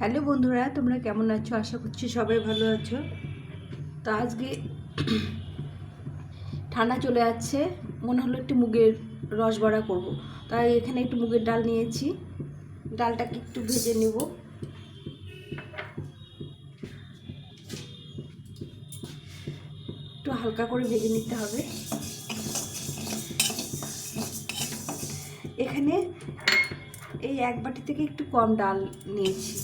Hello বন্ধুরা, তোমরা কেমন আছো? আশা করছি সবাই ভালো আছো। তো আজকে ঠান্ডা চলে যাচ্ছে মনে হলো একটু মুগের রস বড়া করব। তাই এখানে একটু মুগের ডাল নিয়েছি। ডালটাকে একটু ভেজে নেব। একটু হালকা করে ভেজে নিতে হবে। এখানে এই এক বাটি থেকে একটু কম ডাল নিয়েছি।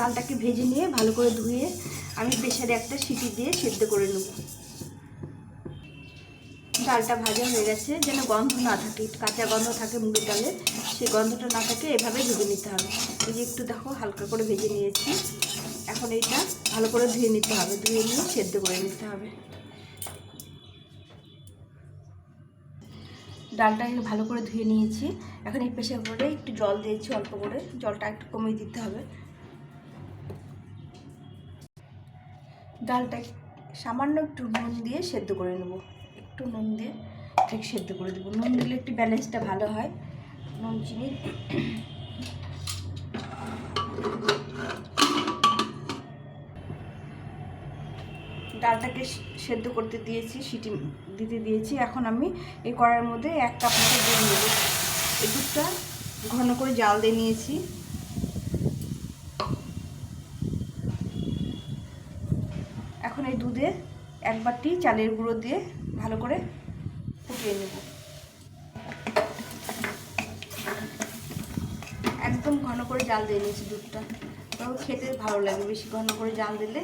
ডালটাকে ভেজে নিয়ে ভালো করে ধুয়ে আমি প্রেশারে একটা সিটি দিয়ে সেদ্ধ করে নেব। ডালটা ভাজা হয়ে গেছে, যেন গন্ধ না থাকে, কাঁচা গন্ধ থাকে মুগের ডালে, সেই গন্ধটা না থাকে এভাবে ভেজে নিতে হবে। এই যে একটু দেখো, হালকা করে ভেজে নিয়েছি। এখন এইটা ভালো করে ধুয়ে নিতে হবে, ধুয়ে নিয়ে সেদ্ধ করে নিতে হবে। ডালটা একটু ভালো করে ধুয়ে নিয়েছি। এখন এই প্রেশার করে একটু জল দিয়েছি অল্প করে, জলটা একটু কমিয়ে দিতে হবে। ডালটা সামান্য একটু নুন দিয়ে সেদ্ধ করে নেব। একটু নুন দিয়ে ঠিক সেদ্ধ করে দেবো। নুন দিলে একটু ব্যালেন্সটা ভালো হয়। নুন, চিনি। ডালটাকে সেদ্ধ করতে দিয়েছি, সিটি দিতে দিয়েছি। এখন আমি এই কড়াইয়ের মধ্যে এক কাপ মতো দুধ নেব। এই দুধটা ঘন করে জাল দিয়ে নিয়েছি। দুধে এক বাটি চালের গুঁড়ো দিয়ে ভালো করে ফুটিয়ে নেব। একদম ঘন করে জাল দিয়ে নিয়েছি দুধটা। তবে খেতে ভালো লাগে, বেশি ঘন করে জাল দিলে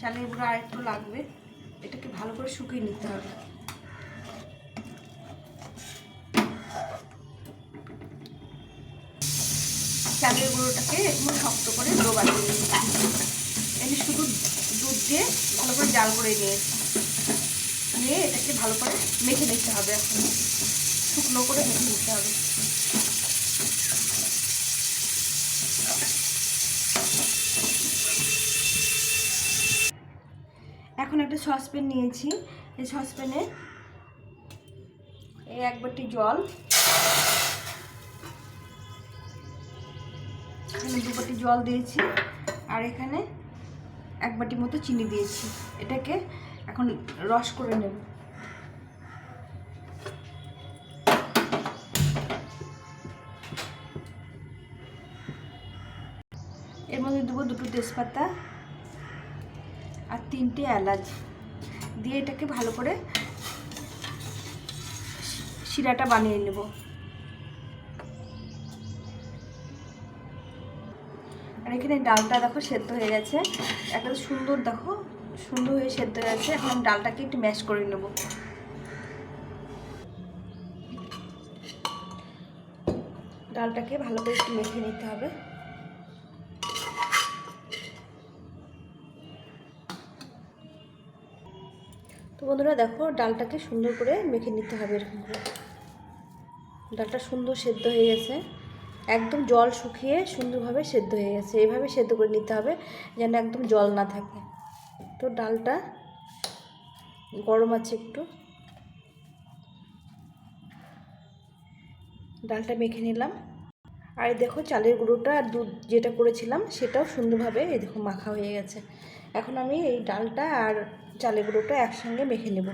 চালের গুঁড়ো আর একটু লাগবে। এটাকে ভালো করে শুকিয়ে নিতে হবে। চালের গুঁড়োটাকে একটু শক্ত করে ডোবা দিয়ে এনে শুধু দুধ দিয়ে ভালো করে জাল করে নিয়েছি নিয়ে এটাকে ভালো করে মেখে নিতে হবে এখন। শুকনো করে মেখে নিতে হবে। এখন একটা সসপ্যান নিয়েছি। এই সসপ্যানে এই এক বাটি জল। এখানে দু বাটি জল দিয়েছি। আর এখানে এক বাটি মতো চিনি দিয়েছি। এটাকে এখন রস করে নেব। এর মধ্যে দেবো দুটো তেজপাতা আর তিনটে এলাচ। দিয়ে এটাকে ভালো করে শিরাটা বানিয়ে নেব। আর এখানে ডালটা দেখো সেদ্ধ হয়ে গেছে। একটা সুন্দর দেখো, সুন্দর হয়ে সেদ্ধ হয়ে গেছে। এখন ডালটাকে একটু ম্যাশ করে নেব। ডালটাকে ভালো করে একটু মেখে নিতে হবে। তো বন্ধুরা দেখো, ডালটাকে সুন্দর করে মেখে নিতে হবে এরকম করে। ডালটা সুন্দর সেদ্ধ হয়ে গেছে। একদম জল শুকিয়ে সুন্দরভাবে সেদ্ধ হয়ে গেছে। এইভাবে সেদ্ধ করে নিতে হবে যেন একদম জল না থাকে। তো ডালটা গরম আছে একটু। ডালটা মেখে নিলাম। আর দেখো চালের গুঁড়োটা আর দুধ যেটা করেছিলাম সেটাও সুন্দরভাবে এই দেখো মাখা হয়ে গেছে। এখন আমি এই ডালটা আর চালের গুঁড়োটা একসঙ্গে মেখে নেব।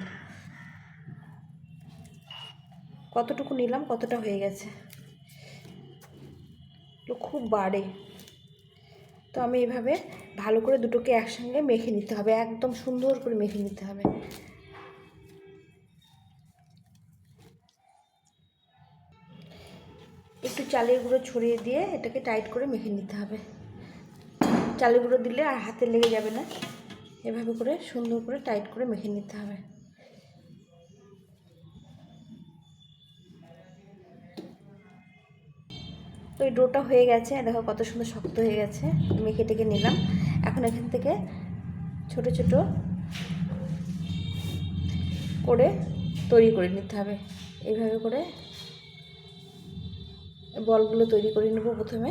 কতটুকু নিলাম কতটা হয়ে গেছে? তো খুব বাড়ে। তো আমি এইভাবে ভালো করে দুটোকে একসঙ্গে মেখে নিতে হবে, একদম সুন্দর করে মেখে নিতে হবে। একটু চালের গুঁড়ো ছড়িয়ে দিয়ে এটাকে টাইট করে মেখে নিতে হবে। চালের গুঁড়ো দিলে আর হাতে লেগে যাবে না। এভাবে করে সুন্দর করে টাইট করে মেখে নিতে হবে। তো এই ডোটা হয়ে গেছে দেখো কত সুন্দর শক্ত হয়ে গেছে। মেখে টেকে নিলাম। এখন এখান থেকে ছোট ছোট করে তৈরি করে নিতে হবে। এইভাবে করে বলগুলো তৈরি করে নেব প্রথমে।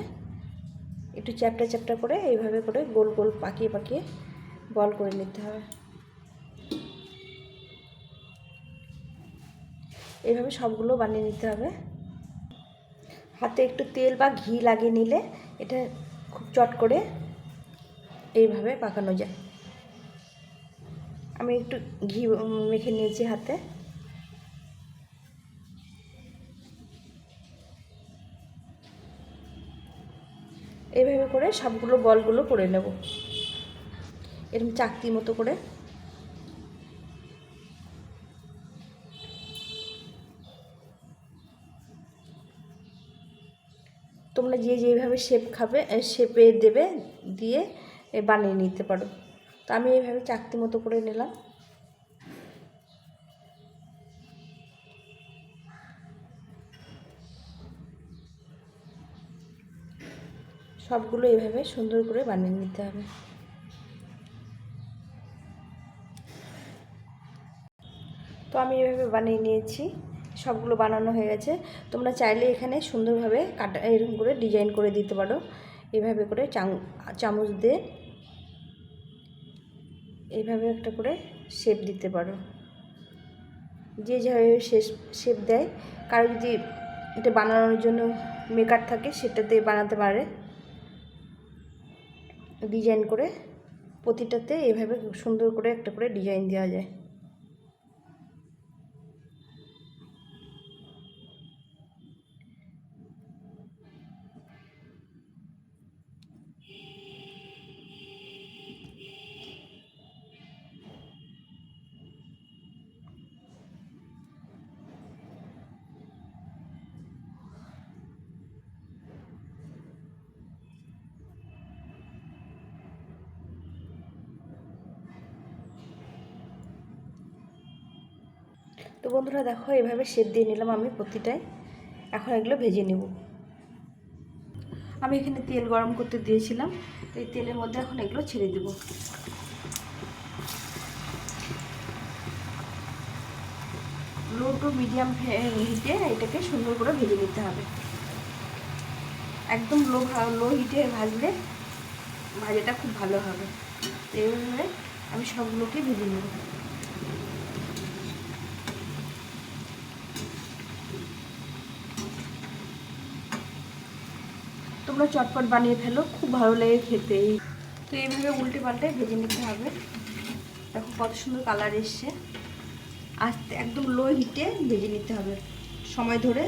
একটু চ্যাপটা চ্যাপটা করে এইভাবে করে গোল গোল পাকিয়ে পাকিয়ে বল করে নিতে হবে। এইভাবে সবগুলো বানিয়ে নিতে হবে। হাতে একটু তেল বা ঘি লাগিয়ে নিলে এটা খুব চট করে এইভাবে পাকানো যায়। আমি একটু ঘি মেখে নিয়েছি হাতে। এইভাবে করে সবগুলো বলগুলো করে নেব। এরকম চাকতি মতো করে। তোমরা যে যেভাবে শেপ খাবে শেপে দেবে, দিয়ে বানিয়ে নিতে পারো। তো আমি এইভাবে চাকতি মতো করে নিলাম। সবগুলো এইভাবে সুন্দর করে বানিয়ে নিতে হবে। তো আমি এভাবে বানিয়ে নিয়েছি। সবগুলো বানানো হয়ে গেছে। তোমরা চাইলে এখানে সুন্দরভাবে কাটা, এরকম করে ডিজাইন করে দিতে পারো। এভাবে করে চাম- চামচ দিয়ে এইভাবে একটা করে শেপ দিতে পারো। যে যেভাবে শেপ দেয়, কারও যদি এটা বানানোর জন্য মেকার থাকে, সেটাতে বানাতে পারে। ডিজাইন করে প্রতিটাতে এভাবে সুন্দর করে একটা করে ডিজাইন দেওয়া যায়। তো বন্ধুরা দেখো, এভাবে শেপ দিয়ে নিলাম আমি প্রতিটায়। এখন এগুলো ভেজে নেব। আমি এখানে তেল গরম করতে দিয়েছিলাম, তো এই তেলের মধ্যে এখন এগুলো ছেড়ে দেব। লো টু মিডিয়াম হিটে এটাকে সুন্দর করে ভেজে নিতে হবে। একদম লো লো হিটে ভাজলে ভাজাটা খুব ভালো হবে। এইভাবে আমি সবগুলোকে ভেজে নেব। তোমরা চটপট বানিয়ে ফেলো, খুব ভালো লাগে খেতে। তো এইভাবে উল্টে পাল্টে ভেজে নিতে হবে। দেখো কত সুন্দর কালার এসছে। আস্তে একদম লো হিটে ভেজে নিতে হবে। সময় ধরে